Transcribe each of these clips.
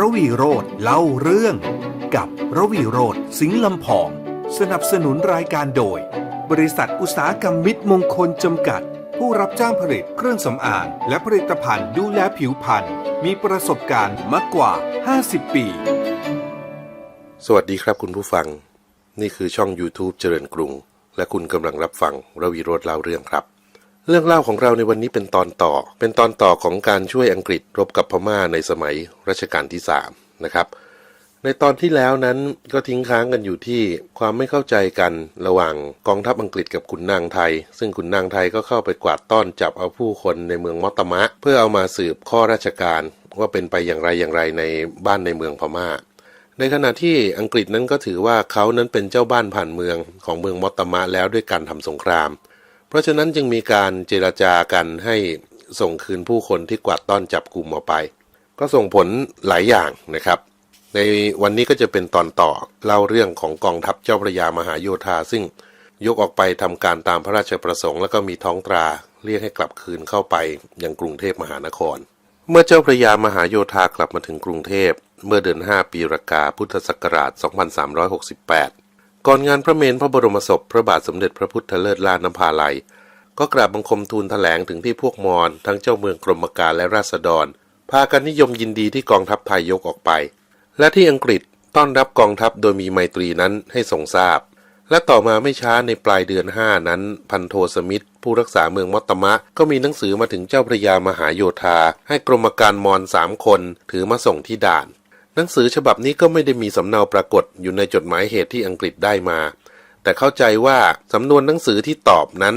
ระวีโรธเล่าเรื่อง กับระวีโรธสิงห์ลำพอง สนับสนุนรายการโดย บริษัทอุตสาหกรรมมิตรมงคลจำกัด ผู้รับจ้างผลิตเครื่องสำอาง และผลิตภัณฑ์ดูแลผิวพรรณมีประสบการณ์มากกว่า 50 ปี สวัสดีครับคุณผู้ฟัง นี่คือช่อง YouTube เจริญกรุง และคุณกำลังรับฟังระวีโรธเล่าเรื่องครับ เรื่องเล่าของเราในวันนี้เป็นตอนต่อ เป็นตอนต่อของการช่วยอังกฤษรบกับพม่าในสมัยรัชกาลที่3นะครับ ในตอนที่แล้วนั้นก็ทิ้งค้างกันอยู่ที่ความไม่เข้าใจกันระหว่างกองทัพอังกฤษกับขุนนางไทย ซึ่งขุนนางไทยก็เข้าไปกวาดต้อนจับเอาผู้คนในเมืองมอตมะ เพื่อเอามาสืบข้อราชการว่าเป็นไปอย่างไรอย่างไรในบ้านในเมืองพม่า ในขณะที่อังกฤษนั้นก็ถือว่าเขานั้นเป็นเจ้าบ้านผ่านเมืองของเมืองมอตตมะแล้วด้วยการทำสงคราม เพราะฉะนั้นจึงมีการเจรจากันให้ส่งคืนผู้คนที่กวาดต้อนจับกลุ่มออกไป ก็ส่งผลหลายอย่างนะครับ ในวันนี้ก็จะเป็นตอนต่อเล่าเรื่องของกองทัพเจ้าพระยามหาโยธาซึ่งยกออกไปทำการตามพระราชประสงค์แล้วก็มีท้องตราเรียกให้กลับคืนเข้าไปยังกรุงเทพมหานคร เมื่อเจ้าพระยามหาโยธากลับมาถึงกรุงเทพเมื่อเดือน 5 ปีรากาพุทธศักราช 2368 ก่อนงานพระเมรุพระบรมศพพระบาทสมเด็จพระพุทธเลิศลานภาลัย ก็กราบบังคมทูลแถลงถึงที่พวกมอญทั้งเจ้าเมืองกรมการและราษฎร พากันนิยมยินดีที่กองทัพไทยยกออกไป และที่อังกฤษต้อนรับกองทัพโดยมีไมตรีนั้นให้ทรงทราบ และต่อมาไม่ช้าในปลายเดือน5นั้น พันโทสมิธผู้รักษาเมืองมอตตมะ ก็มีหนังสือมาถึงเจ้าพระยามหาโยธา ให้กรมการมอญสามคนถือมาส่งที่ด่าน หนังสือฉบับนี้ก็ไม่ได้มีสำเนาปรากฏอยู่ในจดหมายเหตุที่อังกฤษได้มา แต่เข้าใจว่าสำนวนหนังสือที่ตอบนั้น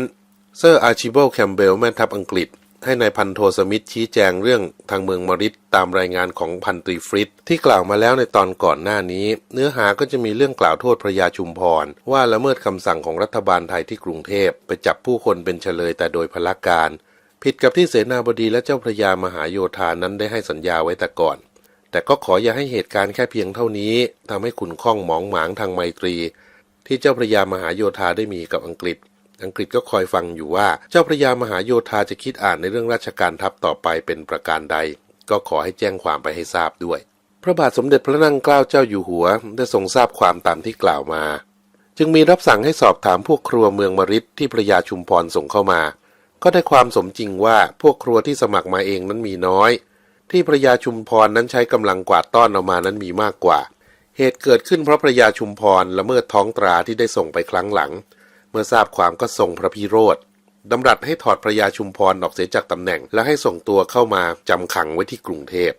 เซอร์อาร์ชิเบิลแคมเบลแม่ทัพอังกฤษ ให้ในายพันโทสมิธชี้แจงเรื่องทางเมืองมาริดตามรายงานของพันตรีฟริตที่กล่าวมาแล้วในตอนก่อนหน้านี้ เนื้อหาก็จะมีเรื่องกล่าวโทษพระยาชุมพร ว่าละเมิดคำสั่งของรัฐบาลไทยที่กรุงเทพไปจับผู้คนเป็นเฉลยแต่โดยพละการ ผิดกับที่เสนาบดีและเจ้าพระยามหาโยธานั้นได้ให้สัญญาไว้แต่ก่อน แต่ก็ขออย่าให้เหตุการณ์แค่เพียงเท่านี้ทำให้ขุนข้องหมองหมางทางไมตรี ที่เจ้าพระยามหาโยธาได้มีกับอังกฤษ อังกฤษก็คอยฟังอยู่ว่าเจ้าพระยามหาโยธาจะคิดอ่านในเรื่องราชการทัพต่อไปเป็นประการใด ก็ขอให้แจ้งความไปให้ทราบด้วย พระบาทสมเด็จพระนั่งเกล้าเจ้าอยู่หัว ได้ทรงทราบความตามที่กล่าวมา จึงมีรับสั่งให้สอบถามพวกครัวเมืองมริดที่พระยาชุมพรส่งเข้ามา ก็ได้ความสมจริงว่าพวกครัวที่สมัครมาเองนั้นมีน้อย ที่พระยาชุมพรนั้นใช้กำลังกวาดต้อนออกมานั้นมีมากกว่า เหตุเกิดขึ้นเพราะพระยาชุมพรละเมิดท้องตราที่ได้ส่งไปครั้งหลัง เมื่อทราบความก็ส่งพระพิโรธดำรัสให้ถอดพระยาชุมพรออกเสียจากตำแหน่ง และให้ส่งตัวเข้ามาจำขังไว้ที่กรุงเทพ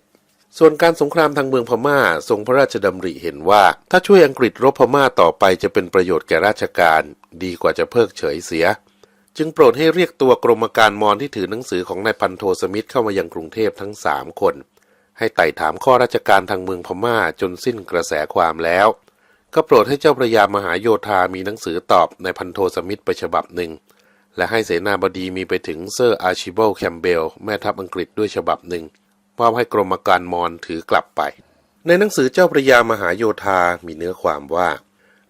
ส่วนการสงครามทางเมืองพม่า ทรงพระราชดำริเห็นว่า ถ้าช่วยอังกฤษรบพม่าต่อไปจะเป็นประโยชน์แก่ราชการ ดีกว่าจะเพิกเฉยเสีย จึงโปรดให้เรียกตัวกรมการมอญที่ถือหนังสือของนายพันโทสมิธเข้ามายังกรุงเทพทั้งสามคน ให้ไต่ถามข้อราชการทางเมืองพม่าจนสิ้นกระแสความแล้ว ก็โปรดให้เจ้าพระยามหาโยธามีหนังสือตอบในพันโทสมิธไปฉบับหนึ่ง และให้เสนาบดีมีไปถึงเซอร์อาร์ชิเบิลแคมเบลแม่ทัพอังกฤษด้วยฉบับหนึ่งมอบให้กรมการมอญถือกลับไป ในหนังสือเจ้าพระยามหาโยธามีเนื้อความว่า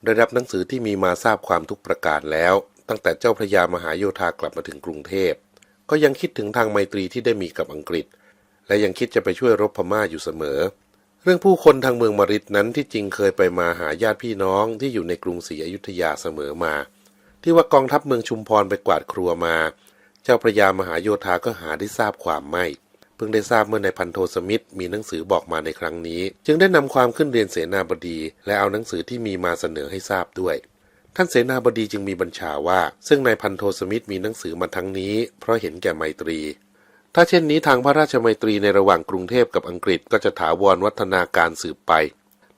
ได้รับหนังสือที่มีมาทราบความทุกประการแล้ว ตั้งแต่เจ้าพระยามหาโยธากลับมาถึงกรุงเทพ ก็ยังคิดถึงทางไมตรีที่ได้มีกับอังกฤษ และยังคิดจะไปช่วยรบพม่าอยู่เสมอ เรื่องผู้คนทางเมืองมริดนั้นที่จริงเคยไปมาหาญาติพี่น้องที่อยู่ในกรุงศรีอยุธยาเสมอมา ที่ว่ากองทัพเมืองชุมพรไปกวาดครัวมา เจ้าพระยามหาโยธาก็หาได้ทราบความไม่เพิ่งได้ทราบเมื่อนายพันโทสมิธมีหนังสือบอกมาในครั้งนี้ จึงได้นำความขึ้นเรียนเสนาบดี และเอาหนังสือที่มีมาเสนอให้ทราบด้วย ท่านเสนาบดีจึงมีบัญชาว่า ซึ่งนายพันโทสมิธมีหนังสือมาทั้งนี้ เพราะเห็นแก่ไมตรี ถ้าเช่นนี้ทางพระราชไมตรีในระหว่างกรุงเทพกับอังกฤษก็จะถาวรวัฒนาการสืบไป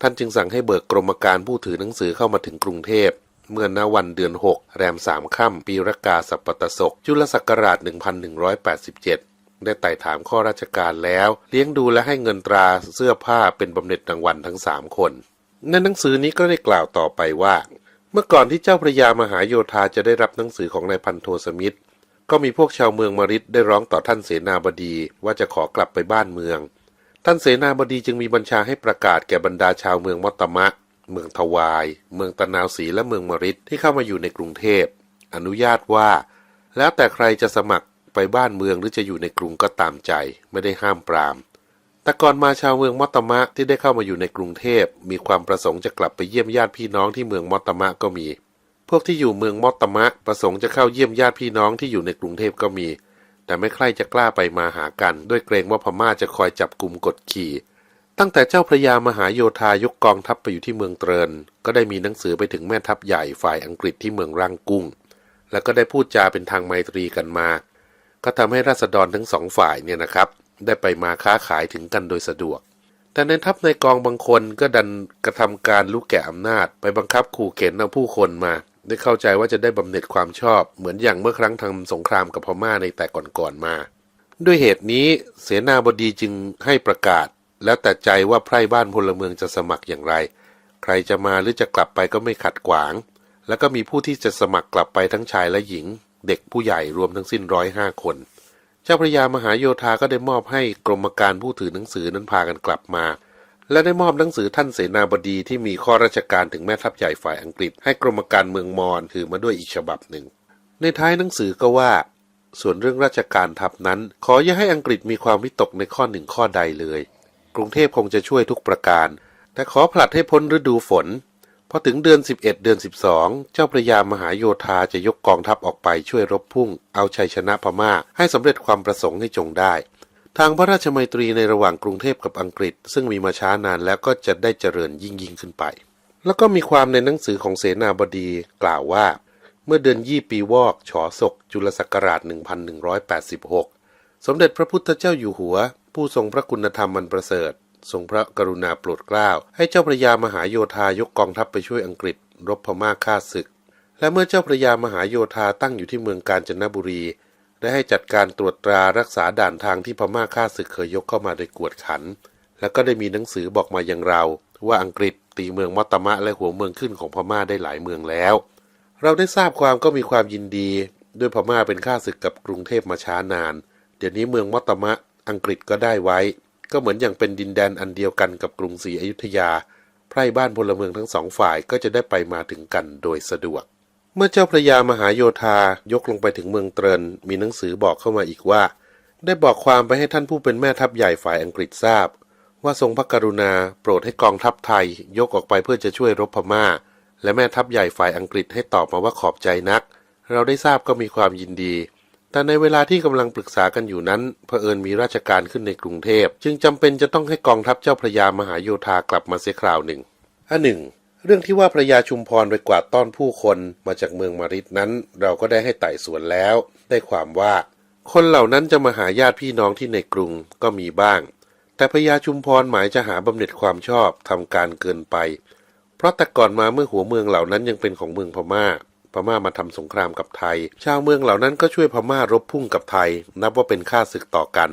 ท่านจึงสั่งให้เบิกกรมการผู้ถือหนังสือเข้ามาถึงกรุงเทพเมื่อณวันเดือน 6 แรมสามค่ำปีรากาสัปปตศกจุลศักราช 1187 ได้ไต่ถามข้อราชการแล้ว เลี้ยงดูและให้เงินตราเสื้อผ้าเป็นบำเหน็จรางวัลทั้งสามคน ในหนังสือนี้ก็ได้กล่าวต่อไปว่า เมื่อก่อนที่เจ้าพระยามหาโยธาจะได้รับหนังสือของนายพันโทสมิธก็มีพวกชาวเมืองมาริดได้ร้องต่อท่านเสนาบดีว่าจะขอกลับไปบ้านเมือง ท่านเสนาบดีจึงมีบัญชาให้ประกาศแก่บรรดาชาวเมืองมอตตมะ เมืองทวาย เมืองตะนาวศรีและเมืองมาริดที่เข้ามาอยู่ในกรุงเทพ อนุญาตว่า แล้วแต่ใครจะสมัครไปบ้านเมืองหรือจะอยู่ในกรุงก็ตามใจ ไม่ได้ห้ามปราม แต่ก่อนมาชาวเมืองมอตมะที่ได้เข้ามาอยู่ในกรุงเทพ มีความประสงค์จะกลับไปเยี่ยมญาติพี่น้องที่เมืองมอตมะก็มี พวกที่อยู่เมืองมอตมะประสงค์จะเข้าเยี่ยมญาติพี่น้องที่อยู่ในกรุงเทพก็มี แต่ไม่ใครจะกล้าไปมาหากัน ด้วยเกรงว่าพม่าจะคอยจับกลุ่มกดขี่ ตั้งแต่เจ้าพระยามหาโยธายกกองทัพไปอยู่ที่เมืองเตรินก็ได้มีหนังสือไปถึงแม่ทัพใหญ่ฝ่ายอังกฤษที่เมืองรังกุ้ง แล้วก็ได้พูดจาเป็นทางไมตรีกันมา ก็ทำให้ราษฎรทั้งสองฝ่ายเนี่ยนะครับ ได้ไปมาค้าขายถึงกันโดยสะดวก แต่ในทัพในกองบางคนก็ดันกระทำการลุกแก่อำนาจ ไปบังคับขู่เข็นเอาผู้คนมา ได้เข้าใจว่าจะได้บำเหน็จความชอบ เหมือนอย่างเมื่อครั้งทำสงครามกับพม่าในแต่ก่อนๆมา ด้วยเหตุนี้เสนาบดีจึงให้ประกาศ แล้วแต่ใจว่าไพร่บ้านพลเมืองจะสมัครอย่างไร ใครจะมาหรือจะกลับไปก็ไม่ขัดขวาง แล้วก็มีผู้ที่จะสมัครกลับไปทั้งชายและหญิง เด็กผู้ใหญ่รวมทั้งสิ้นร้อยห้าคน เจ้าพระยามหาโยธาก็ได้มอบให้กรมการผู้ถือหนังสือนั้นพากันกลับมา และได้มอบหนังสือท่านเสนาบดีที่มีข้อราชการถึงแม่ทัพใหญ่ฝ่ายอังกฤษ ให้กรมการเมืองมอญถือมาด้วยอีกฉบับหนึ่ง ในท้ายหนังสือก็ว่า ส่วนเรื่องราชการทัพนั้น ขออย่าให้อังกฤษมีความวิตกในข้อหนึ่งข้อใดเลย กรุงเทพคงจะช่วยทุกประการ แต่ขอผลัดให้พ้นฤดูฝน พอถึงเดือน 11 เดือน 12 เจ้าพระยามหาโยธาจะยกกองทัพออกไปช่วยรบพุ่ง เอาชัยชนะพม่า ให้สำเร็จความประสงค์ให้จงได้ ทางพระราชมัยตรีในระหว่างกรุงเทพกับอังกฤษ ซึ่งมีมาช้านานแล้วก็จะได้เจริญยิ่งยิ่งขึ้นไป แล้วก็มีความในหนังสือของเสนาบดีกล่าวว่า เมื่อเดือนยี่ปีวอกฉอศก จุลศักราช 1186 สมเด็จพระพุทธเจ้าอยู่หัว ผู้ทรงพระคุณธรรมมันประเสริฐ ทรงพระกรุณาโปรดเกล้าให้เจ้าพระยามหาโยธายกกองทัพไปช่วยอังกฤษ รบพม่าฆ่าศึก และเมื่อเจ้าพระยามหาโยธาตั้งอยู่ที่เมืองกาญจนบุรีได้ให้จัดการตรวจตรารักษาด่านทางที่พม่าฆ่าศึกเคยยกเข้ามาโดยกวดขัน แล้วก็ได้มีหนังสือบอกมาอย่างเรา ว่าอังกฤษตีเมืองมอตตมะและหัวเมืองขึ้นของพม่าได้หลายเมืองแล้ว เราได้ทราบความก็มีความยินดี ด้วยพม่าเป็นข้าศึกกับกรุงเทพมาช้านาน เดี๋ยวนี้เมืองมอตตมะอังกฤษก็ได้ไว้ ก็เหมือนอย่างเป็นดินแดนอันเดียวกันกับกรุงศรีอยุธยา ไพร่บ้านพลเมืองทั้งสองฝ่ายก็จะได้ไปมาถึงกันโดยสะดวก เมื่อเจ้าพระยามหาโยธายกลงไปถึงเมืองเตรินมีหนังสือบอกเข้ามาอีกว่า ได้บอกความไปให้ท่านผู้เป็นแม่ทัพใหญ่ฝ่ายอังกฤษทราบ ว่าทรงพระกรุณาโปรดให้กองทัพไทย ยกออกไปเพื่อจะช่วยรบพม่า และแม่ทัพใหญ่ฝ่ายอังกฤษให้ตอบมาว่าขอบใจนัก เราได้ทราบก็มีความยินดี แต่ในเวลาที่กำลังปรึกษากันอยู่นั้นเผอิญมีราชการขึ้นในกรุงเทพ จึงจำเป็นจะต้องให้กองทัพเจ้าพระยามหาโยธากลับมาเสียคราวหนึ่งอันหนึ่ง เรื่องที่ว่าพระยาชุมพรไปกวาดต้อนผู้คนมาจากเมืองมาริดนั้น เราก็ได้ให้ไต่สวนแล้ว ได้ความว่า คนเหล่านั้นจะมาหาญาติพี่น้องที่ในกรุงก็มีบ้าง แต่พระยาชุมพรหมายจะหาบำเหน็จความชอบทำการเกินไป เพราะแต่ก่อนมาเมื่อหัวเมืองเหล่านั้นยังเป็นของเมืองพม่า พม่ามาทำสงครามกับไทย ชาวเมืองเหล่านั้นก็ช่วยพม่ารบพุ่งกับไทย นับว่าเป็นข้าศึกต่อกัน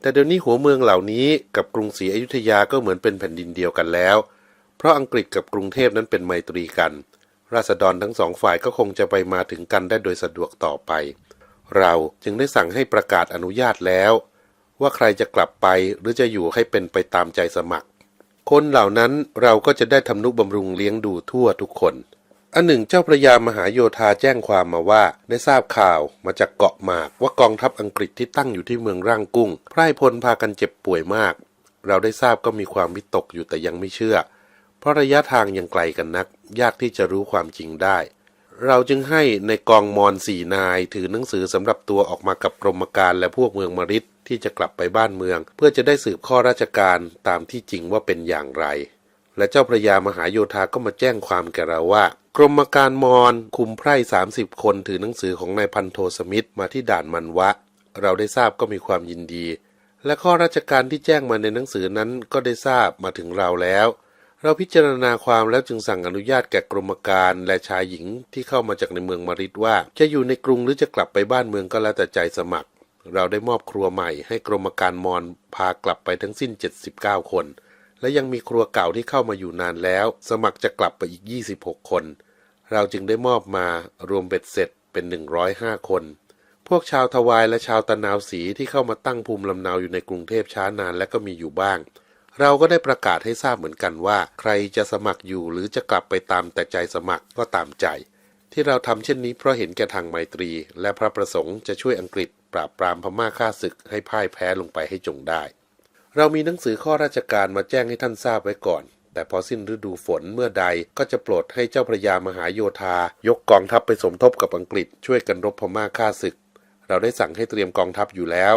แต่เดี๋ยวนี้หัวเมืองเหล่านี้กับกรุงศรีอยุธยาก็เหมือนเป็นแผ่นดินเดียวกันแล้ว เพราะอังกฤษกับกรุงเทพนั้นเป็นไมตรีกัน ราษฎรทั้งสองฝ่ายก็คงจะไปมาถึงกันได้โดยสะดวกต่อไป เราจึงได้สั่งให้ประกาศอนุญาตแล้ว ว่าใครจะกลับไปหรือจะอยู่ให้เป็นไปตามใจสมัคร คนเหล่านั้นเราก็จะได้ทำนุบำรุงเลี้ยงดูทั่วทุกคน อันหนึ่งเจ้าพระยามหาโยธาแจ้งความมาว่า ได้ทราบข่าวมาจากเกาะหมากว่ากองทัพอังกฤษที่ตั้งอยู่ที่เมืองร่างกุ้งไพร่พลพากันเจ็บป่วยมาก เราได้ทราบก็มีความวิตกอยู่แต่ยังไม่เชื่อ เพราะระยะทางยังไกลกันนัก ยากที่จะรู้ความจริงได้ เราจึงให้ในกองมอนสี่นายถือหนังสือสำหรับตัวออกมากับกรมการและพวกเมืองมริดที่จะกลับไปบ้านเมือง เพื่อจะได้สืบข้อราชการตามที่จริงว่าเป็นอย่างไร และเจ้าพระยามหาโยธาก็มาแจ้งความแก่เราว่า กรมการมอนคุมไพร่สามสิบคนถือหนังสือของนายพันโทสมิธมาที่ด่านมันวะ เราได้ทราบก็มีความยินดี และข้อราชการที่แจ้งมาในหนังสือนั้นก็ได้ทราบมาถึงเราแล้ว เราพิจารณาความแล้วจึงสั่งอนุญาตแก่กรมการและชายหญิงที่เข้ามาจากในเมืองมาริดว่า จะอยู่ในกรุงหรือจะกลับไปบ้านเมืองก็แล้วแต่ใจสมัคร เราได้มอบครัวใหม่ให้กรมการมอนพากลับไปทั้งสิ้น 79 คน และยังมีครัวเก่าที่เข้ามาอยู่นานแล้ว สมัครจะกลับไปอีก 26 คน เราจึงได้มอบมารวมเบ็ดเสร็จเป็น 105 คน พวกชาวทวายและชาวตะนาวสีที่เข้ามาตั้งภูมิลำเนาอยู่ในกรุงเทพช้านานและก็มีอยู่บ้าง เราก็ได้ประกาศให้ทราบเหมือนกันว่า ใครจะสมัครอยู่หรือจะกลับไปตามแต่ใจสมัครก็ตามใจ ที่เราทำเช่นนี้เพราะเห็นแก่ทางไมตรี และพระประสงค์จะช่วยอังกฤษปราบปรามพม่าฆ่าศึกให้พ่ายแพ้ลงไปให้จงได้ เรามีหนังสือข้อราชการมาแจ้งให้ท่านทราบไว้ก่อน แต่พอสิ้นฤดูฝนเมื่อใดก็จะโปรดให้เจ้าพระยามหาโยธา ยกกองทัพไปสมทบกับอังกฤษ ช่วยกันรบพม่าฆ่าศึก เราได้สั่งให้เตรียมกองทัพอยู่แล้ว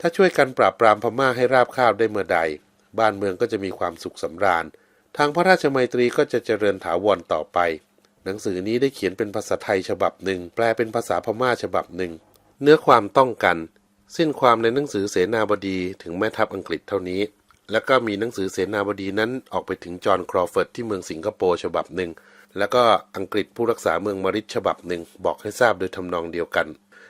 ถ้าช่วยกันปราบปรามพม่าให้ราบคาบได้เมื่อใด บ้านเมืองก็จะมีความสุขสำราญ ทางพระราชมัยตรีก็จะเจริญถาวรต่อไป หนังสือนี้ได้เขียนเป็นภาษาไทยฉบับหนึ่งแปลเป็นภาษาพม่าฉบับหนึ่งเนื้อความต้องกัน สิ้นความในหนังสือเสนาบดีถึงแม่ทัพอังกฤษเท่านี้ แล้วก็มีหนังสือเสนาบดีนั้นออกไปถึงจอห์นครอเฟิร์ดที่เมืองสิงคโปร์ฉบับหนึ่ง แล้วก็อังกฤษผู้รักษาเมืองมาริดฉบับหนึ่งบอกให้ทราบโดยทำนองเดียวกัน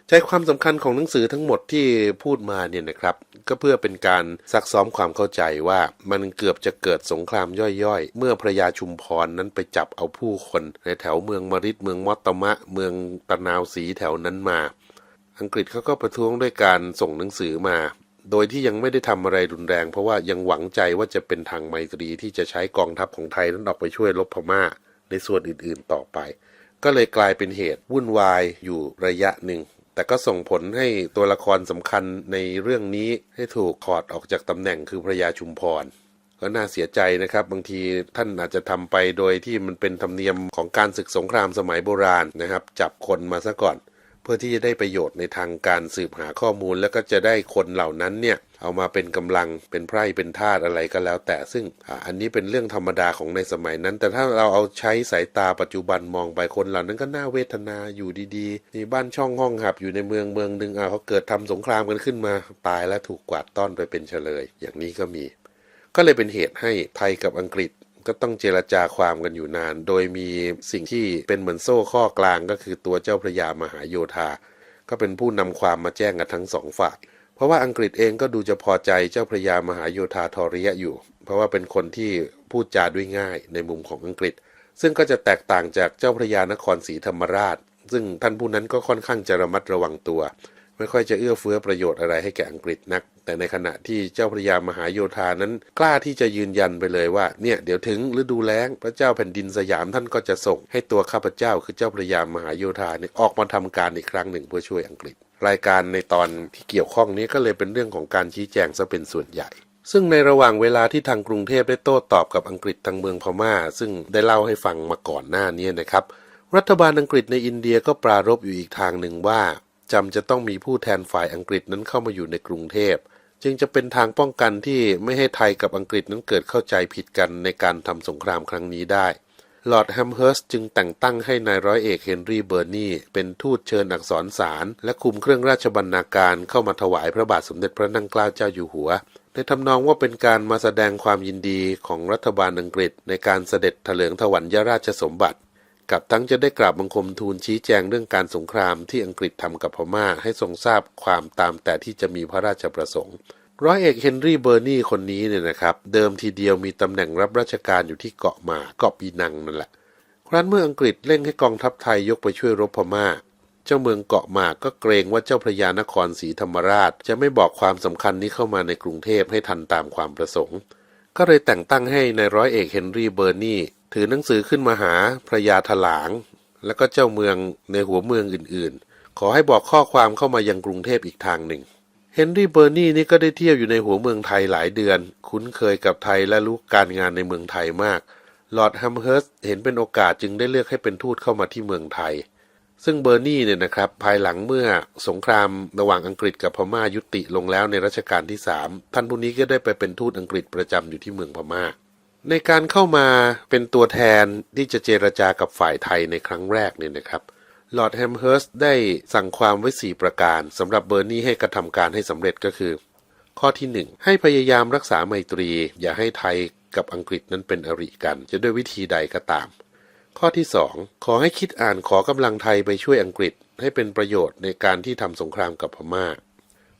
ใจความสำคัญของหนังสือทั้งหมดที่พูดมาเนี่ยนะครับ ก็เพื่อเป็นการซักซ้อมความเข้าใจว่ามันเกือบจะเกิดสงครามย่อยๆ เมื่อพระยาชุมพรนั้นไปจับเอาผู้คนในแถวเมืองมาริดเมืองมอตตมะ เมืองตะนาวสีแถวนั้นมา อังกฤษเขาก็ประท้วงด้วยการส่งหนังสือมา โดยที่ยังไม่ได้ทำอะไรรุนแรง เพราะว่ายังหวังใจว่าจะเป็นทางไมตรีที่จะใช้กองทัพของไทยนั้นออกไปช่วยรบพม่า ในส่วนอื่นๆต่อไป ก็เลยกลายเป็นเหตุวุ่นวายอยู่ระยะหนึ่ง แต่ก็ส่งผลให้ตัวละครสำคัญในเรื่องนี้ให้ถูกถอดออกจากตำแหน่งคือพระยาชุมพรก็น่าเสียใจนะครับ บางทีท่านอาจจะทำไปโดยที่มันเป็นธรรมเนียมของการศึกสงครามสมัยโบราณนะครับ จับคนมาซะก่อน พื่อที่จะได้ประโยชน์ในทางการสืบหาข้อมูล แล้วก็จะได้คนเหล่านั้นเนี่ยเอามาเป็นกำลังเป็นไพร่เป็นทาสอะไรก็แล้วแต่ซึ่งอันนี้เป็นเรื่องธรรมดาของในสมัยนั้น แต่ถ้าเราเอาใช้สายตาปัจจุบันมองไปคนเหล่านั้นก็น่าเวทนาอยู่ดีๆมีบ้านช่องห้องหับอยู่ในเมืองเมืองหนึ่งอ่าเขาเกิดทำสงครามกันขึ้นมาตายแล้วถูกกวาดต้อนไปเป็นเฉลย อย่างนี้ก็มี ก็เลยเป็นเหตุให้ไทยกับอังกฤษ ก็ต้องเจรจาความกันอยู่นาน โดยมีสิ่งที่เป็นเหมือนโซ่ข้อกลางก็คือตัวเจ้าพระยามหาโยธา ก็เป็นผู้นำความมาแจ้งกันทั้งสองฝ่ายเพราะว่าอังกฤษเองก็ดูจะพอใจเจ้าพระยามหาโยธาทอริยะอยู่ เพราะว่าเป็นคนที่พูดจาด้วยง่ายในมุมของอังกฤษ ซึ่งก็จะแตกต่างจากเจ้าพระยานครศรีธรรมราช ซึ่งท่านผู้นั้นก็ค่อนข้างจะระมัดระวังตัว ไม่ค่อยจะเอื้อเฟื้อประโยชน์อะไรให้แก่อังกฤษนัก แต่ในขณะที่เจ้าพระยามหาโยธานั้น กล้าที่จะยืนยันไปเลยว่าเนี่ยเดี๋ยวถึงฤดูแล้งพระเจ้าแผ่นดินสยามท่านก็จะส่ง ให้ตัวข้าพเจ้าคือเจ้าพระยามหาโยธาเนี่ยออกมาทำการอีกครั้งหนึ่งเพื่อช่วยอังกฤษ รายการในตอนที่เกี่ยวข้องนี้ก็เลยเป็นเรื่องของการชี้แจงซะเป็นส่วนใหญ่ซึ่งในระหว่างเวลาที่ทางกรุงเทพได้โต้ตอบกับอังกฤษทางเมืองพม่า ซึ่งได้เล่าให้ฟังมาก่อนหน้านี้นะครับ รัฐบาลอังกฤษในอินเดียก็ปรารบอยู่อีกทางหนึ่งว่า จำจะต้องมีผู้แทนฝ่ายอังกฤษนั้นเข้ามาอยู่ในกรุงเทพ จึงจะเป็นทางป้องกันที่ไม่ให้ไทยกับอังกฤษนั้นเกิดเข้าใจผิดกันในการทำสงครามครั้งนี้ได้ลอร์ดแฮมเฮิร์สจึงแต่งตั้งให้นายร้อยเอกเฮนรี่เบอร์นีเป็นทูตเชิญอักษรสารและคุมเครื่องราชบรรณาการเข้ามาถวายพระบาทสมเด็จพระนั่งเกล้าเจ้าอยู่หัว ในทำนองว่าเป็นการมาแสดงความยินดีของรัฐบาลอังกฤษในการเสด็จถลิงถวัลยราชสมบัติ กับทั้งจะได้กราบบังคมทูลชี้แจงเรื่องการสงครามที่อังกฤษทำกับพม่าให้ทรงทราบความตามแต่ที่จะมีพระราชประสงค์ ร้อยเอกเฮนรี่เบอร์นีคนนี้เนี่ยนะครับ เดิมทีเดียวมีตำแหน่งรับราชการอยู่ที่เกาะหมาเกาะปีนังนั่นแหละ ครั้นเมื่ออังกฤษเร่งให้กองทัพไทยยกไปช่วยรบพม่า เจ้าเมืองเกาะหมากก็เกรงว่าเจ้าพระยานครศรีธรรมราช จะไม่บอกความสำคัญนี้เข้ามาในกรุงเทพให้ทันตามความประสงค์ ก็เลยแต่งตั้งให้ในายร้อยเอกเฮนรี่เบอร์นี ถือหนังสือขึ้นมาหาพระยาถลาง แล้วก็เจ้าเมืองในหัวเมืองอื่นๆ ขอให้บอกข้อความเข้ามายังกรุงเทพอีกทางหนึ่งเฮนรี่เบอร์นีนี่ก็ได้เที่ยวอยู่ในหัวเมืองไทยหลายเดือน คุ้นเคยกับไทยและรู้การงานในเมืองไทยมากลอร์ดแฮมเฮิร์สเห็นเป็นโอกาสจึงได้เลือกให้เป็นทูตเข้ามาที่เมืองไทย ซึ่งเบอร์นีเนี่ยนะครับ ภายหลังเมื่อสงครามระหว่างอังกฤษกับพม่ายุติลงแล้วในรัชกาลที่สามท่านผู้นี้ก็ได้ไปเป็นทูตอังกฤษประจำอยู่ที่เมืองพม่า ในการเข้ามาเป็นตัวแทนที่จะเจรจากับฝ่ายไทยในครั้งแรกเนี่ยนะครับลอร์ดแฮมเฮิร์สได้สั่งความไว้ 4 ประการสำหรับเบอร์นีให้กระทำการให้สำเร็จก็คือ ข้อที่ 1 ให้พยายามรักษาไมตรี อย่าให้ไทยกับอังกฤษนั้นเป็นอริกัน จะด้วยวิธีใดก็ตาม ข้อที่ 2 ขอให้คิดอ่านขอกำลังไทยไปช่วยอังกฤษ ให้เป็นประโยชน์ในการที่ทำสงครามกับพม่า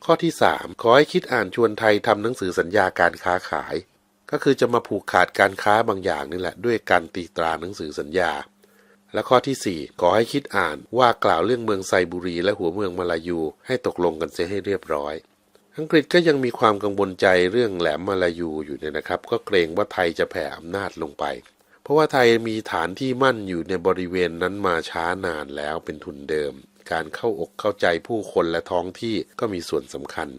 ข้อที่ 3 ขอให้คิดอ่านชวนไทยทำหนังสือสัญญาการค้าขาย ก็คือจะมาผูกขาดการค้าบางอย่างนี่แหละ ด้วยการตีตราหนังสือสัญญา และข้อที่ 4 ขอให้คิดอ่านว่ากล่าวเรื่องเมืองไซบุรีและหัวเมืองมาลายู ให้ตกลงกันเสียให้เรียบร้อย อังกฤษก็ยังมีความกังวลใจเรื่องแหลมมาลายูอยู่เนี่ยนะครับ ก็เกรงว่าไทยจะแผ่อำนาจลงไป เพราะว่าไทยมีฐานที่มั่นอยู่ในบริเวณนั้นมาช้านานแล้วเป็นทุนเดิม การเข้าอกเข้าใจผู้คนและท้องที่ก็มีส่วนสำคัญ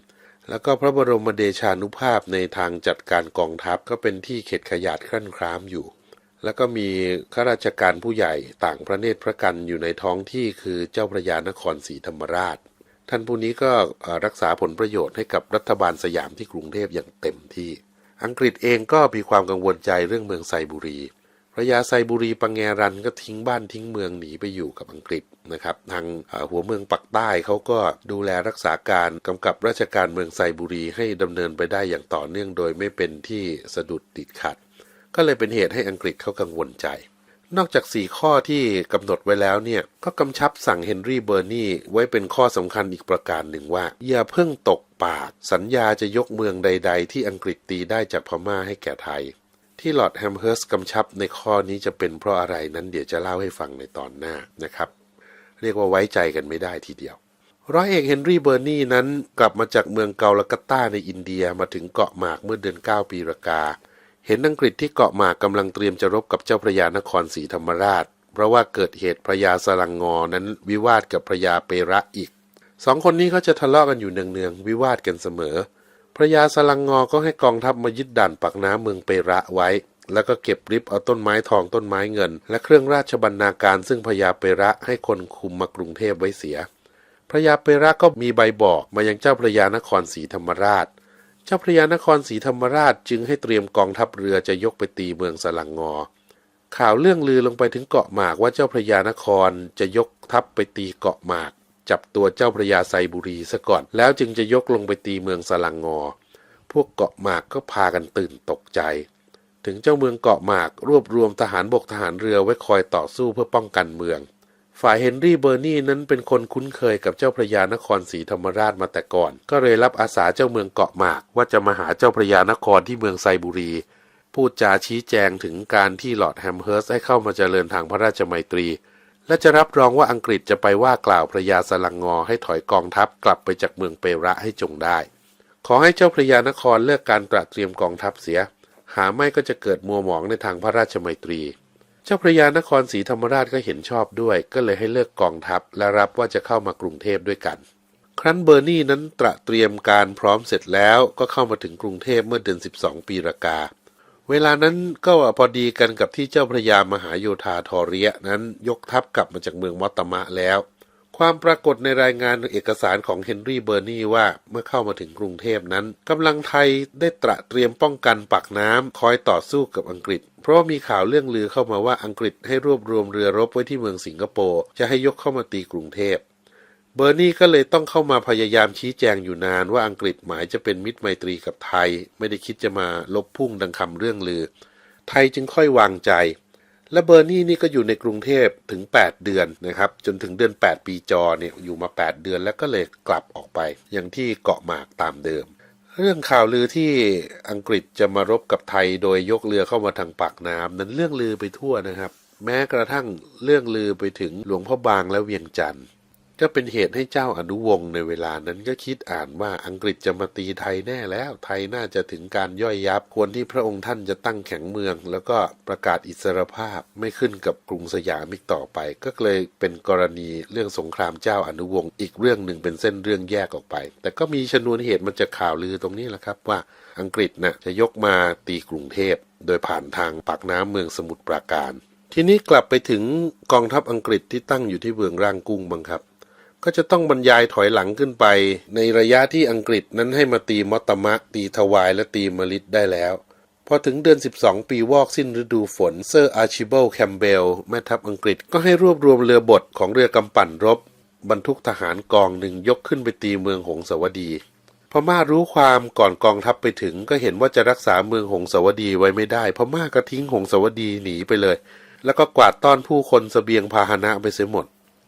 แล้วก็พระบรมเดชานุภาพในทางจัดการกองทัพก็เป็นที่เข็ดขยาดครั่นคร้ามอยู่ แล้วก็มีข้าราชการผู้ใหญ่ต่างพระเนตรพระกันอยู่ในท้องที่คือเจ้าพระยานครศรีธรรมราช ท่านผู้นี้ก็รักษาผลประโยชน์ให้กับรัฐบาลสยามที่กรุงเทพอย่างเต็มที่ อังกฤษเองก็มีความกังวลใจเรื่องเมืองไซบุรี พระยาไซบุรีปังแงรันก็ทิ้งบ้านทิ้งเมืองหนีไปอยู่กับอังกฤษนะครับ ทางหัวเมืองปักใต้เขาก็ดูแลรักษาการกำกับราชการเมืองไซบุรีให้ดำเนินไปได้อย่างต่อเนื่องโดยไม่เป็นที่สะดุดติดขัด ก็เลยเป็นเหตุให้อังกฤษเขากังวลใจ นอกจาก 4 ข้อที่กำหนดไว้แล้วเนี่ยก็กำชับสั่งเฮนรี่เบอร์นีไว้เป็นข้อสำคัญอีกประการหนึ่งว่า อย่าเพิ่งตกปาก สัญญาจะยกเมืองใด ๆ ที่อังกฤษตีได้จากพม่าให้แก่ไทย ที่ลอร์ดแฮมเฮิร์สกำชับในข้อนี้จะเป็นเพราะอะไรนั้นเดี๋ยวจะเล่าให้ฟังในตอนหน้านะครับ เรียกว่าไว้ใจกันไม่ได้ทีเดียว ร้อยเอกเฮนรี่เบอร์นีนั้นกลับมาจากเมืองเกาลกัตตาในอินเดียมาถึงเกาะหมากเมื่อเดือน 9 ปีรากา เห็นอังกฤษที่เกาะหมากกำลังเตรียมจะรบกับเจ้าพระยานครศรีธรรมราช เพราะว่าเกิดเหตุพระยาสลังงอนั้นวิวาทกับพระยาเประอีกสองคนนี้เขาจะทะเลาะกันอยู่เนืองๆวิวาทกันเสมอ ระยาสลังงอก็ให้กองทัพมายึดด่านปักน้ำเมืองเประไว้ แล้วก็เก็บริบเอาต้นไม้ทองต้นไม้เงิน และเครื่องราชบรรณาการซึ่งพระยาเประให้คนคุมมากรุงเทพไว้เสีย พระยาเประก็มีใบบอกมายังเจ้าพระยานครศรีธรรมราช เจ้าพระยานครศรีธรรมราชจึงให้เตรียมกองทัพเรือจะยกไปตีเมืองสลังงอ ข่าวเรื่องลือลงไปถึงเกาะหมากว่าเจ้าพระยานครจะยกทัพไปตีเกาะหมาก จับตัวเจ้าพระยาไซบุรีซะก่อน แล้วจึงจะยกลงไปตีเมืองสลังงอ พวกเกาะหมากก็พากันตื่นตกใจ ถึงเจ้าเมืองเกาะหมากรวบรวมทหารบกทหารเรือไว้คอยต่อสู้เพื่อป้องกันเมือง ฝ่ายเฮนรี่เบอร์นีนั้นเป็นคนคุ้นเคยกับเจ้าพระยานครศรีธรรมราชมาแต่ก่อน ก็เลยรับอาสาเจ้าเมืองเกาะหมาก ว่าจะมาหาเจ้าพระยานครที่เมืองไซบุรีพูดจาชี้แจงถึงการที่หลอดแฮมเฮิร์สให้เข้ามาเจริญทางพระราชมัยตรี และจะรับรองว่าอังกฤษจะไปว่ากล่าวพระยาสลังงอให้ถอยกองทัพกลับไปจากเมืองเประให้จงได้ ขอให้เจ้าพระยานครเลิกการตระเตรียมกองทัพเสีย หาไม่ก็จะเกิดมัวหมองในทางพระราชมัยตรี เจ้าพระยานครศรีธรรมราชก็เห็นชอบด้วย ก็เลยให้เลิกกองทัพและรับว่าจะเข้ามากรุงเทพด้วยกัน ครั้นเบอร์นี่นั้นตระเตรียมการพร้อมเสร็จแล้วก็เข้ามาถึงกรุงเทพเมื่อเดือน 12 ปีรากา เวลานั้นก็พอดีกันกับที่เจ้าพระยามหาโยธาทอเรียนั้นยกทัพกลับมาจากเมืองมอตตมะแล้ว ความปรากฏในรายงานเอกสารของเฮนรี่เบอร์นีว่าเมื่อเข้ามาถึงกรุงเทพนั้นกำลังไทยได้ตระเตรียมป้องกันปากน้ำคอยต่อสู้กับอังกฤษ เพราะมีข่าวเรื่องลือเข้ามาว่าอังกฤษให้รวบรวมเรือรบไว้ที่เมืองสิงคโปร์จะให้ยกเข้ามาตีกรุงเทพ เบอร์นีก็เลยต้องเข้ามาพยายามชี้แจงอยู่นานว่าอังกฤษหมายจะเป็นมิตรไมตรีกับไทย ไม่ได้คิดจะมาลบพุ่งดังคำเรื่องลือ ไทยจึงค่อยวางใจ และเบอร์นี่นี่ก็อยู่ในกรุงเทพถึง 8 เดือนนะครับ จนถึงเดือน 8 ปีจอเนี่ยอยู่มา 8 เดือนแล้วก็เลยกลับออกไป อย่างที่เกาะหมากตามเดิม เรื่องข่าวลือที่อังกฤษจะมารบกับไทยโดยยกเรือเข้ามาทางปากน้ำนั้นเรื่องลือไปทั่วนะครับ แม้กระทั่งเรื่องลือไปถึงหลวงพ่อบางและเวียงจันทร์ ก็เป็นเหตุให้เจ้าอนุวงศ์ในเวลานั้นก็คิดอ่านว่าอังกฤษจะมาตีไทยแน่แล้ว ไทยน่าจะถึงการย่อยยับควรที่พระองค์ท่านจะตั้งแข็งเมือง แล้วก็ประกาศอิสรภาพไม่ขึ้นกับกรุงสยามอีกต่อไป ก็เลยเป็นกรณีเรื่องสงครามเจ้าอนุวงศ์อีกเรื่องหนึ่งเป็นเส้นเรื่องแยกออกไป แต่ก็มีชนวนเหตุมันจะข่าวลือตรงนี้แหละครับว่าอังกฤษน่ะจะยกมาตีกรุงเทพ โดยผ่านทางปากน้ำเมืองสมุทรปราการทีนี้กลับไปถึงกองทัพอังกฤษที่ตั้งอยู่ที่เมืองร่างกุ้งบังครับ ก็จะต้องบรรยายถอยหลังขึ้นไป ในระยะที่อังกฤษนั้นให้มาตีมอตมะ ตีทวายและตีมลิดได้แล้วพอถึงเดือน 12 ปีวอกสิ้นฤดูฝน เซอร์อาร์ชิเบิลแคมเบลแม่ทัพอังกฤษก็ให้รวบรวมเรือบดของเรือกำปั่นรบ บรรทุกทหารกองหนึ่งยกขึ้นไปตีเมืองหงสาวดีพม่ารู้ความก่อนกองทัพไปถึงก็เห็นว่าจะรักษาเมืองหงสาวดีไว้ไม่ได้พม่าก็ทิ้งหงสาวดีหนีไปเลย แล้วก็กวาดต้อนผู้คนสเสบียงพาหนะไปเสียหมด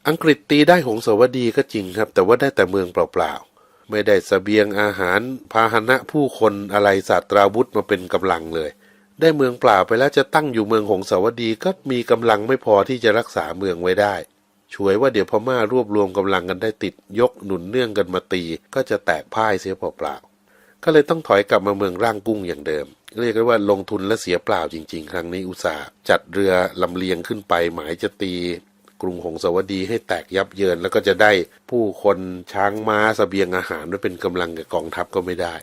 อังกฤษตีได้หงสาวดีก็จริงครับ แต่ว่าได้แต่เมืองเปล่าๆ ไม่ได้สเสบียงอาหาร พาหนะผู้คนอะไรศาสตราวุธมาเป็นกำลังเลย ได้เมืองเปล่าไปแล้วจะตั้งอยู่เมืองหงสาวดีก็มีกำลังไม่พอที่จะรักษาเมืองไว้ได้ช่วยว่าเดี๋ยวพม่ารวบรวมกำลังกันได้ติดยกหนุนเนื่องกันมาตี ก็จะแตกพ่ายเสียเปล่าๆก็เลยต้องถอยกลับมาเมืองร่างกุ้งอย่างเดิม เรียกได้ว่าลงทุนและเสียเปล่าจริง ๆ ครั้งนี้อุตสาห์จัดเรือลำเลียงขึ้นไปหมายจะตี กรุงหงสาวดีให้แตกยับเยิน แล้วก็จะได้ผู้คนช้างม้าสเสบียงอาหารไว้เป็นกำลังกับกองทัพก็ไม่ได้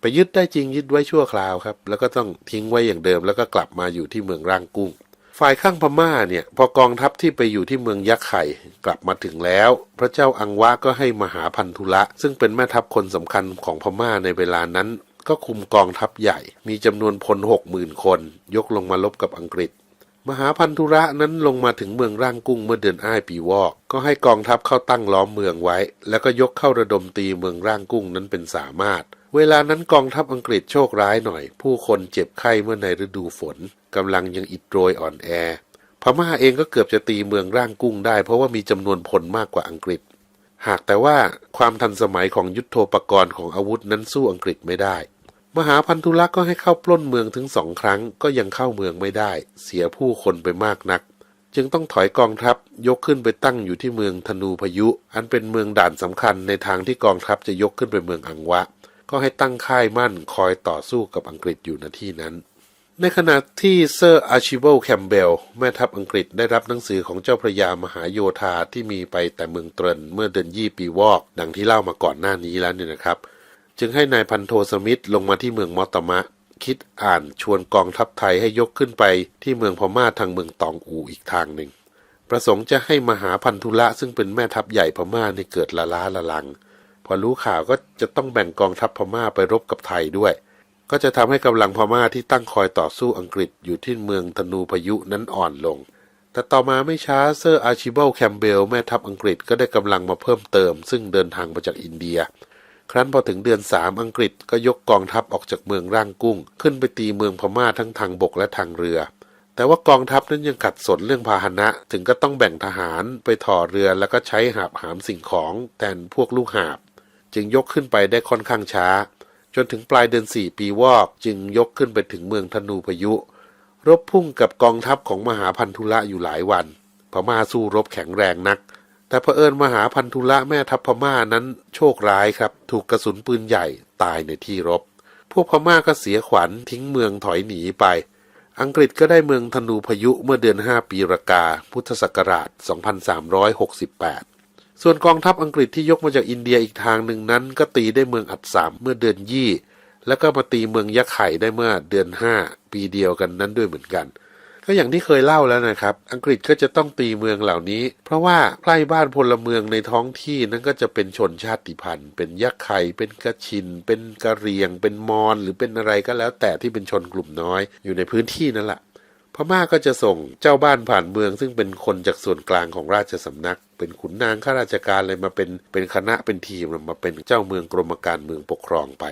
ไปยึดได้จริงยึดไว้ชั่วคราวครับ แล้วก็ต้องทิ้งไว้อย่างเดิม แล้วก็กลับมาอยู่ที่เมืองร่างกุ้ง ฝ่ายข้างพม่าเนี่ยพอกองทัพที่ไปอยู่ที่เมืองยักษ์ไข่กลับมาถึงแล้ว พระเจ้าอังวะก็ให้มหาพันธุละ ซึ่งเป็นแม่ทัพคนสำคัญของพม่าในเวลานั้น ก็คุมกองทัพใหญ่ มีจำนวนพลหกหมื่นคน ยกลงมาลบกับอังกฤษ มหาพันธุระนั้นลงมาถึงเมืองร่างกุ้งเมื่อเดือนอ้ายปีวอก ก็ให้กองทัพเข้าตั้งล้อมเมืองไว้ แล้วก็ยกเข้าระดมตีเมืองร่างกุ้งนั้นเป็นสามารถ เวลานั้นกองทัพอังกฤษโชคร้ายหน่อย ผู้คนเจ็บไข้เมื่อในฤดูฝนกำลังยังอิดโรยอ่อนแอ พม่าเองก็เกือบจะตีเมืองร่างกุ้งได้ เพราะว่ามีจำนวนพลมากกว่าอังกฤษ หากแต่ว่าความทันสมัยของยุทธโธปกรณ์ของอาวุธนั้นสู้อังกฤษไม่ได้ มหาพันธุลักษ์ก็ให้เข้าปล้นเมืองถึงสองครั้งก็ยังเข้าเมืองไม่ได้ เสียผู้คนไปมากนัก จึงต้องถอยกองทัพยกขึ้นไปตั้งอยู่ที่เมืองธนูพายุ อันเป็นเมืองด่านสำคัญในทางที่กองทัพจะยกขึ้นไปเมืองอังวะ ก็ให้ตั้งค่ายมั่นคอยต่อสู้กับอังกฤษอยู่ณที่นั้น ในขณะที่เซอร์อาร์ชิเบิลแคมเบลแม่ทัพอังกฤษได้รับหนังสือของเจ้าพระยามหาโยธาที่มีไปแต่เมืองเตรนเมื่อเดือนยี่ปีวอก ดังที่เล่ามาก่อนหน้านี้แล้วเนี่ยนะครับ จึงให้นายพันโทสมิธลงมาที่เมืองมอตมะ คิดอ่านชวนกองทัพไทยให้ยกขึ้นไปที่เมืองพม่าทางเมืองตองอูอีกทางหนึ่ง ประสงค์จะให้มหาพันธุละซึ่งเป็นแม่ทัพใหญ่พม่าในเกิดละล้าละลัง พอรู้ข่าวก็จะต้องแบ่งกองทัพพม่าไปรบกับไทยด้วย ก็จะทำให้กำลังพม่าที่ตั้งคอยต่อสู้อังกฤษอยู่ที่เมืองธนูพายุนั้นอ่อนลงแต่ต่อมาไม่ช้าเซอร์อาร์ชิเบิลแคมเบลแม่ทัพอังกฤษก็ได้กำลังมาเพิ่มเติม ซึ่งเดินทางมาจากอินเดีย ครั้นพอถึงเดือนสามอังกฤษก็ยกกองทัพออกจากเมืองร่างกุ้ง ขึ้นไปตีเมืองพม่าทั้งทางบกและทางเรือ แต่ว่ากองทัพนั้นยังขัดสนเรื่องพาหนะ ถึงก็ต้องแบ่งทหารไปถ่อเรือแล้วก็ใช้หาบหามสิ่งของแทนพวกลูกหาบ จึงยกขึ้นไปได้ค่อนข้างช้า จนถึงปลายเดือนสี่ปีวอกจึงยกขึ้นไปถึงเมืองธนูพายุ รบพุ่งกับกองทัพของมหาพันธุละอยู่หลายวันพม่าสู้รบแข็งแรงนัก แต่เผอิญมหาพันธุละแม่ทัพพม่านั้นโชคร้ายครับ ถูกกระสุนปืนใหญ่ตายในที่รบ พวกพม่าก็เสียขวัญทิ้งเมืองถอยหนีไป อังกฤษก็ได้เมืองธนูพายุเมื่อเดือน 5 ปีรากา พุทธศักราช 2368 ส่วนกองทัพอังกฤษที่ยกมาจากอินเดียอีกทางหนึ่งนั้น ก็ตีได้เมืองอัดสามเมื่อเดือนยี่ แล้วก็มาตีเมืองยักษ์ไข่ได้เมื่อเดือนห้าปีเดียวกันนั้นด้วยเหมือนกัน ก็อย่างที่เคยเล่าแล้วนะครับ อังกฤษก็จะต้องตีเมืองเหล่านี้ เพราะว่าใกล้บ้านพลเมืองในท้องที่นั้นก็จะเป็นชนชาติพันธุ์ เป็นยักษ์ไข่เป็นกระชิน เป็นกะเรียง เป็นมอญหรือเป็นอะไรก็แล้ว แต่ที่เป็นชนกลุ่มน้อย อยู่ในพื้นที่นั่นแหละพม่าก็จะส่งเจ้าบ้านผ่านเมือง ซึ่งเป็นคนจากส่วนกลางของราชสำนัก เป็นขุนนางข้าราชการอะไรมาเป็นเป็นคณะเป็นทีมมาเป็นเจ้าเมืองกรมการเมืองปกครองไป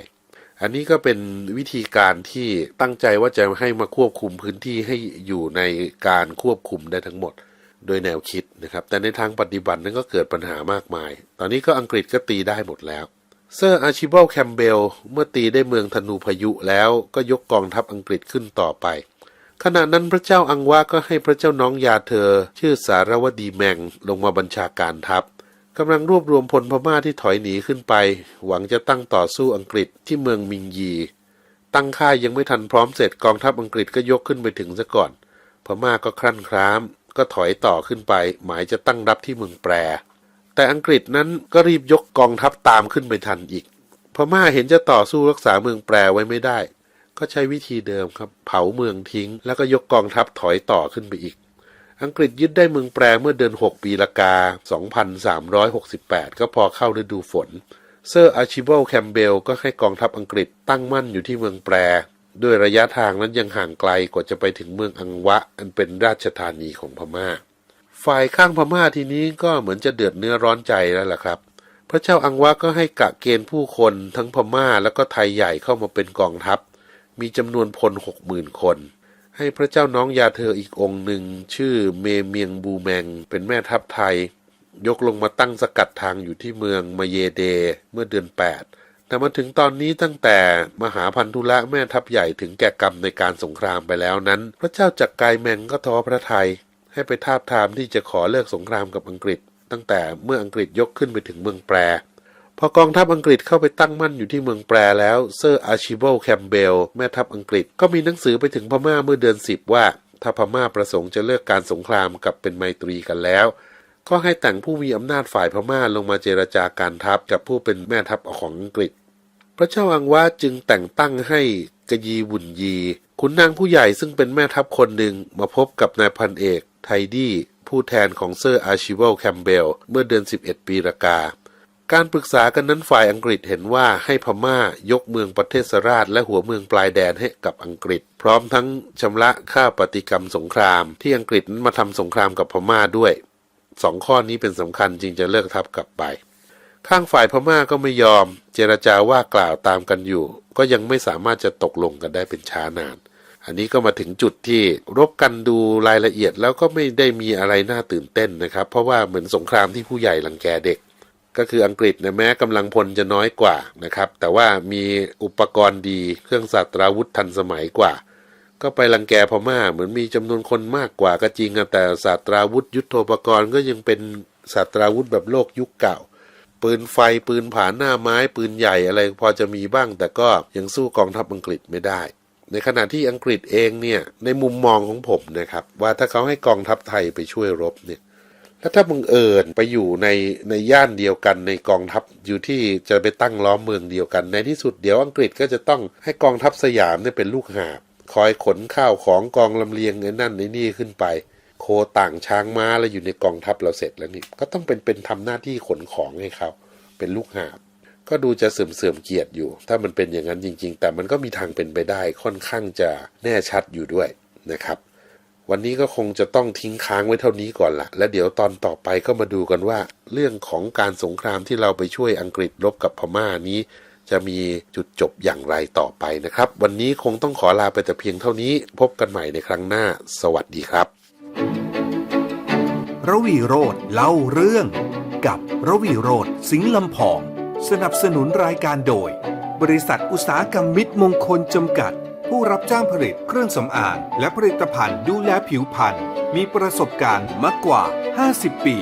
อันนี้ก็เป็นวิธีการที่ตั้งใจว่าจะให้มาควบคุมพื้นที่ให้อยู่ในการควบคุมได้ทั้งหมด โดยแนวคิดนะครับ แต่ในทางปฏิบัตินั้นก็เกิดปัญหามากมาย ตอนนี้ก็อังกฤษก็ตีได้หมดแล้วเซอร์อาชิบิลแคมเบลเมื่อตีได้เมืองธนูพายุแล้วก็ยกกองทัพอังกฤษขึ้นต่อไป ขณะนั้นพระเจ้าอังวะก็ให้พระเจ้าน้องยาเธอ ชื่อสารวดีแมงลงมาบัญชาการทัพ กำลังรวบรวมพลพม่าที่ถอยหนีขึ้นไป หวังจะตั้งต่อสู้อังกฤษที่เมืองมิงยี ตั้งค่ายยังไม่ทันพร้อมเสร็จกองทัพอังกฤษก็ยกขึ้นไปถึงซะก่อน พม่าก็ครั่นคร้าม ก็ถอยต่อขึ้นไป หมายจะตั้งรับที่เมืองแปร แต่อังกฤษนั้นก็รีบยกกองทัพตามขึ้นไปทันอีก พม่าเห็นจะต่อสู้รักษาเมืองแปรไว้ไม่ได้ ก็ใช้วิธีเดิมครับ เผาเมืองทิ้ง แล้วก็ยกกองทัพถอยต่อขึ้นไปอีก อังกฤษยึดได้เมืองแปรเมื่อเดือน 6 ปีละกา 2368 ก็พอเข้าฤดูฝน เซอร์อาชิเบิลแคมเบลก็ให้กองทัพอังกฤษตั้งมั่นอยู่ที่เมืองแปร ด้วยระยะทางนั้นยังห่างไกลกว่าจะไปถึงเมืองอังวะ อันเป็นราชธานีของพม่า ฝ่ายข้างพม่าทีนี้ก็เหมือนจะเดือดเนื้อร้อนใจแล้วล่ะครับ พระเจ้าอังวะก็ให้กะเกณฑ์ผู้คนทั้งพม่าแล้วก็ไทยใหญ่เข้ามาเป็นกองทัพ มีจำนวนพลหกหมื่นคน ให้พระเจ้าน้องยาเธออีกองหนึ่ง ชื่อเมเมียงบูแมง เป็นแม่ทัพไทย ยกลงมาตั้งสกัดทางอยู่ที่เมืองมาเยเด เมื่อเดือน 8 แต่มาถึงตอนนี้ตั้งแต่มหาพันธุละแม่ทัพใหญ่ถึงแก่กรรมในการสงครามไปแล้วนั้น พระเจ้าจักรกายแมงก็ท้อพระทัยให้ไปทาบทามที่จะขอเลิกสงครามกับอังกฤษ ตั้งแต่เมื่ออังกฤษยกขึ้นไปถึงเมืองแปร พอกองทัพอังกฤษเข้าไปตั้งมั่นอยู่ที่เมืองแปรแล้วเซอร์อาร์ชิเบิลแคมเบลแม่ทัพอังกฤษก็มีหนังสือไปถึงพม่าเมื่อเดือน10ว่า ถ้าพม่าประสงค์จะเลิกการสงครามกับเป็นไมตรีกันแล้ว ก็ให้แต่งผู้มีอำนาจฝ่ายพม่าลงมาเจรจาการทัพกับผู้เป็นแม่ทัพของอังกฤษ พระเจ้าอังวาจึงแต่งตั้งให้กยีบุญยี ขุนนางผู้ใหญ่ซึ่งเป็นแม่ทัพคนหนึ่งมาพบกับนายพันเอกไทดี้ผู้แทนของเซอร์อาร์ชิวัลแคมเบลเมื่อเดือน 11 ปีรากา การปรึกษากันนั้นฝ่ายอังกฤษเห็นว่าให้พม่ายกเมืองประเทศราชและหัวเมืองปลายแดนให้กับอังกฤษ พร้อมทั้งชำระค่าปฏิกรรมสงคราม ที่อังกฤษนั้นมาทำสงครามกับพม่าด้วยสองข้อนี้เป็นสำคัญจึงจะเลิกทัพกลับไป ข้างฝ่ายพม่าก็ไม่ยอม เจรจาว่ากล่าวตามกันอยู่ ก็ยังไม่สามารถจะตกลงกันได้เป็นช้านาน อันนี้ก็มาถึงจุดที่รบกันดูรายละเอียดแล้วก็ไม่ได้มีอะไรน่าตื่นเต้นนะครับ เพราะว่าเหมือนสงครามที่ผู้ใหญ่รังแกเด็ก ก็คืออังกฤษเนะแม้กำลังพลจะน้อยกว่านะครับ แต่ว่ามีอุปกรณ์ดีเครื่องศาสตราวุธทันสมัยกว่า ก็ไปรังแกพม่าเหมือนมีจำนวนคนมากกว่าก็จริงอะแต่ศาสตราวุธยุทโธปกรณ์ก็ยังเป็นศาสตราวุธแบบโลกยุคเก่า ปืนไฟปืนผาหน้าไม้ปืนใหญ่อะไรพอจะมีบ้าง แต่ก็ยังสู้กองทัพอังกฤษไม่ได้ ในขณะที่อังกฤษเองเนี่ยในมุมมองของผมนะครับ ว่าถ้าเขาให้กองทัพไทยไปช่วยรบเนี่ย แล้วถ้าบังเอิญไปอยู่ในในย่านเดียวกันในกองทัพอยู่ที่จะไปตั้งล้อมเมืองเดียวกัน ในที่สุดเดี๋ยวอังกฤษก็จะต้องให้กองทัพสยามเนี่ยเป็นลูกหาบคอยขนข้าวของกองลำเลียงไอ้นั่นไอ้นี่ขึ้นไป โคต่างช้างม้าแล้วอยู่ในกองทัพเราเสร็จแล้วนี่ก็ต้องเป็นเป็นทำหน้าที่ขนของให้เขาเป็นลูกหาบก็ดูจะเสื่อมเสื่อมเกียรติอยู่ ถ้ามันเป็นอย่างนั้นจริง ๆ แต่มันก็มีทางเป็นไปได้ค่อนข้างจะแน่ชัดอยู่ด้วยนะครับ วันนี้ก็คงจะต้องทิ้งค้างไว้เท่านี้ก่อนละและเดี๋ยวตอนต่อไปก็มาดูกันว่า เรื่องของการสงครามที่เราไปช่วยอังกฤษรบกับพม่านี้ จะมีจุดจบอย่างไรต่อไปนะครับ วันนี้คงต้องขอลาไปแต่เพียงเท่านี้ พบกันใหม่ในครั้งหน้า สวัสดีครับ ระวีโรธเล่าเรื่อง กับระวีโรธสิงห์ลำพอง สนับสนุนรายการโดย บริษัทอุตสาหกรรมมิตรมงคลจำกัด ผู้รับจ้างผลิตเครื่องสำอางและผลิตภัณฑ์ดูแลผิวพรรณมีประสบการณ์มากกว่า 50 ปี